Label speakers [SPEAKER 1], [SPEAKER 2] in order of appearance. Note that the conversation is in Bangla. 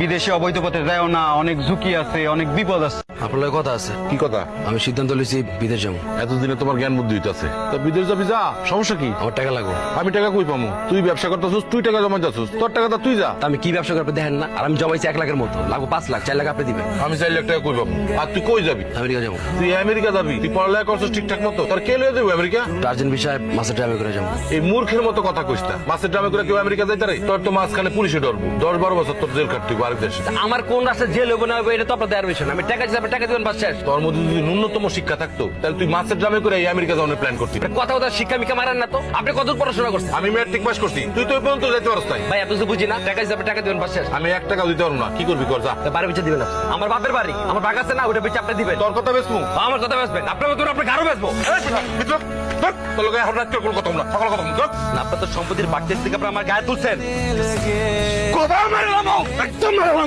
[SPEAKER 1] বিদেশে অবৈধ পথে যায় না অনেক ঝুঁকি আছে অনেক বিপদ আছে।
[SPEAKER 2] আপনার কথা আছে।
[SPEAKER 3] কি কথা?
[SPEAKER 2] আমি সিদ্ধান্ত লইছি বিদেশ যাব।
[SPEAKER 3] এতদিনে তোমার জ্ঞান বুদ্ধি হইতাছে। তা বিদেশ যাবি যা সমস্যা কি?
[SPEAKER 2] আমার টাকা লাগবে।
[SPEAKER 3] আমি টাকা কই পামু? তুই ব্যবসা করতেছিস তুই টাকা জমা যাচ্ছিস তোর টাকাটা তুই যা।
[SPEAKER 2] আমি কি ব্যবসা করতে দেখেন না আর আমি জমাইছি এক লাখের মতো। লাগবো পাঁচ লাখ চার লাখ আপনি দিবেন।
[SPEAKER 3] আমি চার লাখ টাকা কই পামু? আর তুই কই যাবি?
[SPEAKER 2] আমেরিকা যাব।
[SPEAKER 3] তুই আমেরিকা যাবি? তুই পড়ালেখা করছিস ঠিকঠাক মতো? তোর কে লয়ে যাবি আমেরিকা?
[SPEAKER 2] টার্জেন্ট বিষয়ে মাসের টাইমে করে যাব।
[SPEAKER 3] এই মূর্খের মতো কথা কইস না। মাসের ড্রামে করে কেউ আমেরিকা যাইতে রে তোর তো মাঝখানে পুলিশে ডরবো দশ বারো বছর তোর জেল কাটতে আরেক দেশে।
[SPEAKER 2] আমার কোন রাস্তায় জেল হব না হব এটা তো আপনার দেওয়ার বিষয় না। আমি টাকা হিসাবে টাকা দিবেন
[SPEAKER 3] তোর মধ্যে যদি ন্যূনতম শিক্ষা থাকতো তাহলে তুই ড্রামে করে এই আমেরিকা যাওয়ার প্ল্যান করতি।
[SPEAKER 2] কথা কথা শিক্ষা মারেন না তো। আপনি কত পড়াশোনা করছেন?
[SPEAKER 3] আমি ম্যাট্রিক পাস করছি। তুই তো পর্যন্ত যাইতে পারস নাই।
[SPEAKER 2] ভাই এত বুঝি না টাকা হিসাবে টাকা দিবেন
[SPEAKER 3] আমি এক টাকাও দিতে পারব না। কি করবি কর যা।
[SPEAKER 2] বাড়ি দিবেন আমার বাপের বাড়ি আমার বাগ আছে না ওটা আপনি দিবেন।
[SPEAKER 3] তোর কথা বেসমু
[SPEAKER 2] আমার কথা বেসবেন আপনার মতন আপনার গারো বেসবো
[SPEAKER 3] তোর লোক হঠাৎ করে কোনো কথা না। সকল কথা
[SPEAKER 2] না, আপনার তো সম্পত্তির বাড়তে থেকে আমার গায়ে তুলছেন।
[SPEAKER 3] একদম